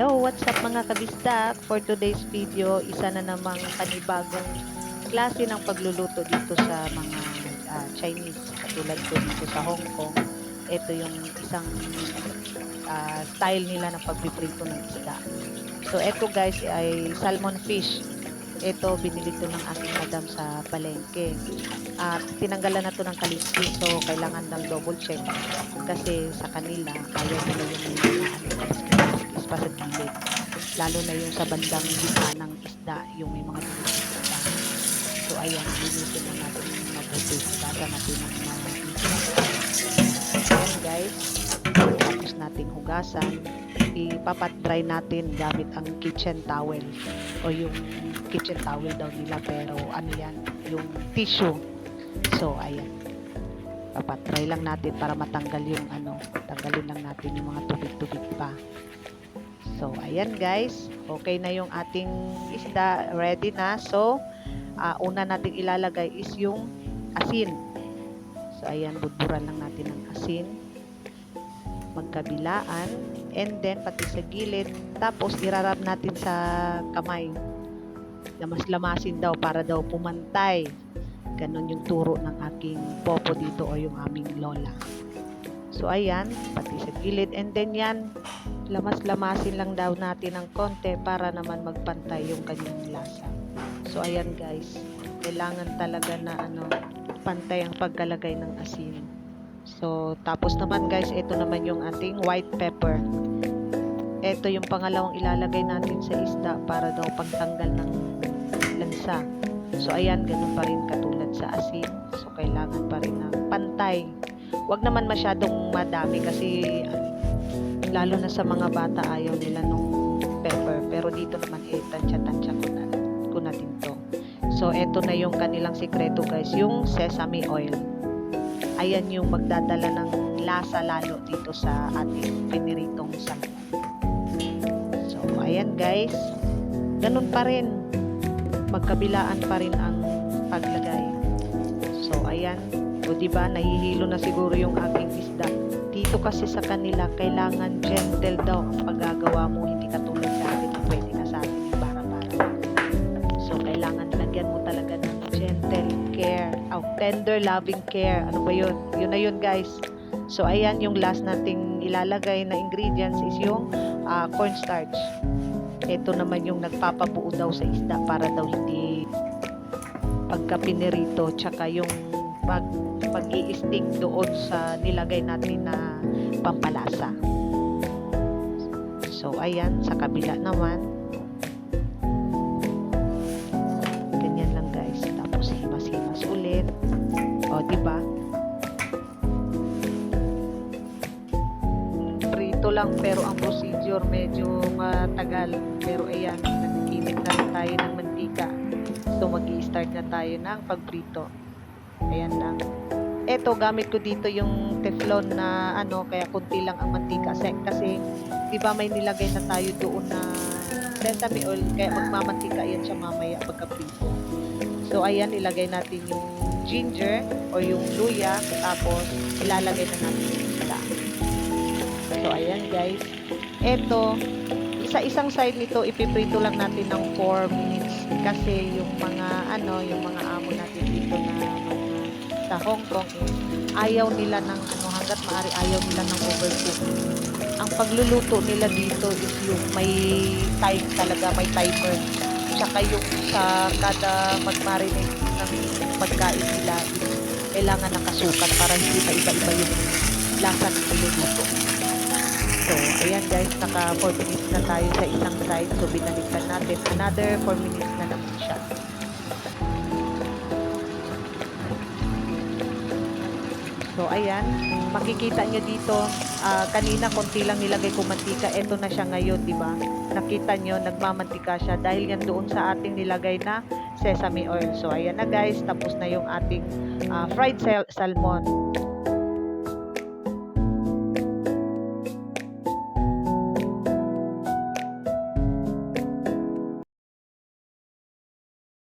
Hello, what's up mga kabisdak? For today's video, isa na namang panibagong klase ng pagluluto dito sa mga ah, Chinese. Katulad ko dito sa Hong Kong. Ito yung isang ah, style nila ng pagpiprito ng isda. So, ito guys ay salmon fish. Ito, binili to ng aking madam sa palengke. At tinanggalan na to ng kaliskis. So, kailangan ng double check. Kasi sa kanila, kaya nila yung mga ano, pa sa gilid. Lalo na yung sa bandang gitna ng isda, yung may mga dilis isda. So, ayan, linisin na natin yung mabuti. Basa natin ng mga Ayan guys, tapos natin hugasan. Ipapat dry natin gamit ang kitchen towel o yung kitchen towel daw nila pero ano yan, yung tissue. So, ayan. Papat dry lang natin para matanggal yung ano, tanggalin lang natin yung mga tubig-tubig pa. So, ayan guys. Okay na yung ating isda. Ready na. So, ah, una nating ilalagay is yung asin. So, ayan. Budburan lang natin ng asin. Magkabilaan. And then, pati sa gilid. Tapos, irarap natin sa kamay. Lamas-lamasin daw para daw pumantay. Ganon yung turo ng aking popo dito o yung aming lola. So, ayan. Pati sa gilid. And then, yan lamas-lamasin lang daw natin ng konti para naman magpantay yung kanyang lasa. So ayan guys, kailangan talaga na ano, pantay ang pagkalagay ng asin. So tapos naman guys, ito naman yung ating white pepper. Ito yung pangalawang ilalagay natin sa isda para daw pagtanggal ng lansa. So ayan, ganun pa rin katulad sa asin. So kailangan pa rin ng pantay. Huwag naman masyadong madami kasi lalo na sa mga bata ayaw nila nung pepper. Pero dito naman eh tansya-tansya ko na, ko na din to. So eto na yung kanilang sikreto guys. Yung sesame oil. Ayan yung magdadala ng lasa lalo dito sa ating piniritong salmon so ayan guys. Ganun pa rin. Magkabilaan pa rin ang paglagay. So ayan. O diba nahihilo na siguro yung aking isda dito kasi sa kanila, kailangan gentle daw ang paggagawa mo, hindi katulad sa atin na pwede na sa atin yung para-para. So, kailangan lagyan mo talaga ng gentle care, oh, tender loving care. Ano ba yun? Yun na yun, guys. So, ayan yung last nating ilalagay na ingredients is yung uh, cornstarch. Ito naman yung nagpapabuo daw sa isda para daw hindi pagka pinirito, tsaka yung pag pag stick doon sa nilagay natin na pampalasa. So, ayan, sa kabila naman. Ganyan lang guys. Tapos, himas-himas ulit. O, di ba? Prito lang, pero ang procedure medyo matagal. Pero, ayan, nagkikimit na tayo ng mantika. So, mag start na tayo ng pagprito. Ayan lang. Eto, gamit ko dito yung teflon na ano, kaya kunti lang ang mantika. Kasi, kasi di ba may nilagay na tayo doon na sesame oil, kaya magmamantika yan siya mamaya pagka-prito. So, ayan, ilagay natin yung ginger o yung luya, tapos ilalagay na natin yung isda. So, ayan guys. Eto, isa-isang side nito, ipiprito lang natin ng 4 minutes kasi yung mga ano, yung mga amo natin dito na sa Hong Kong eh, ayaw nila ng ano hanggat maaari ayaw nila ng overcook. Ang pagluluto nila dito is yung may time talaga, may timer. Tsaka yung sa kada mag-marinate ng pagkain nila kailangan nakasukat para hindi pa iba-iba yung lasa ng niluluto. So, ayan guys, naka 4 minutes na tayo sa isang side. So, binalikan natin. Another 4 minutes na naman siya. So, ayan. Makikita nyo dito, ah, kanina konti lang nilagay ko mantika. Ito na siya ngayon, di ba? Nakita nyo, nagmamantika siya dahil yan doon sa ating nilagay na sesame oil. So, ayan na guys. Tapos na yung ating ah, fried sal- salmon.